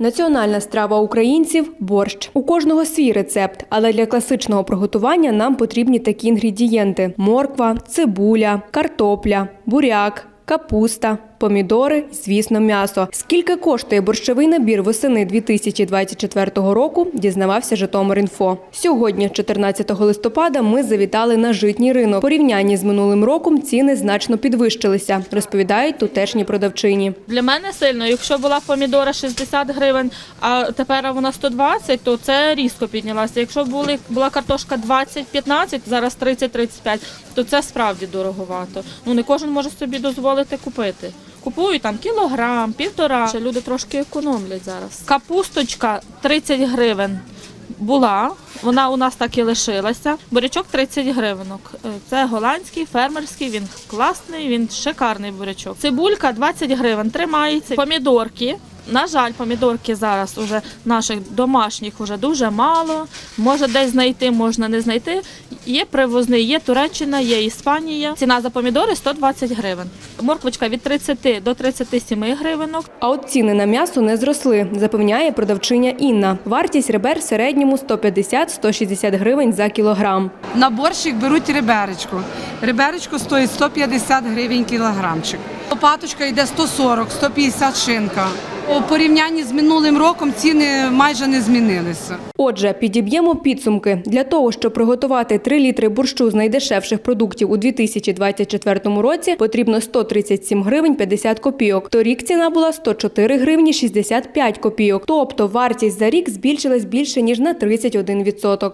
Національна страва українців борщ. У кожного свій рецепт, але для класичного приготування нам потрібні такі інгредієнти: морква, цибуля, картопля, буряк, капуста, помідори, і, звісно, м'ясо. Скільки коштує борщовий набір восени 2024 року, дізнавався Житомир.Інфо. Сьогодні, 14 листопада, ми завітали на житній ринок. Порівнянні з минулим роком ціни значно підвищилися, розповідають тутешні продавчині. Для мене сильно. Якщо була помідора 60 гривень, а тепер вона 120, то це різко піднялося. Якщо були, була картошка 20-15, зараз 30-35, то це справді дороговато. Ну не кожен може собі дозволити купити. Купують там кілограм, півтора. Ще люди трошки економлять зараз. Капусточка 30 гривень була. Вона у нас так і лишилася. Бурячок 30 гривенок. Е, Це голландський, фермерський, він класний, він шикарний бурячок. Цибулька 20 гривень, тримається. Помідорки. На жаль, помідорки зараз уже наших домашніх вже дуже мало. Може десь знайти, можна не знайти. Є привозний, є Туреччина, є Іспанія. Ціна за помідори 120 гривень. Морквочка від 30 до 37 гривенок. А от ціни на м'ясо не зросли, запевняє продавчиня Інна. Вартість ребер в середньому 150-160 гривень за кілограм. На борщик беруть реберечко. Реберечко стоїть 150 гривень кілограмчик. Лопаточка йде 140, 150 шинка. У порівнянні з минулим роком ціни майже не змінилися. Отже, підіб'ємо підсумки. Для того, щоб приготувати 3 літри борщу з найдешевших продуктів у 2024 році, потрібно 137 гривень 50 копійок. Торік ціна була 104 гривні 65 копійок. Тобто вартість за рік збільшилась більше ніж на 31%.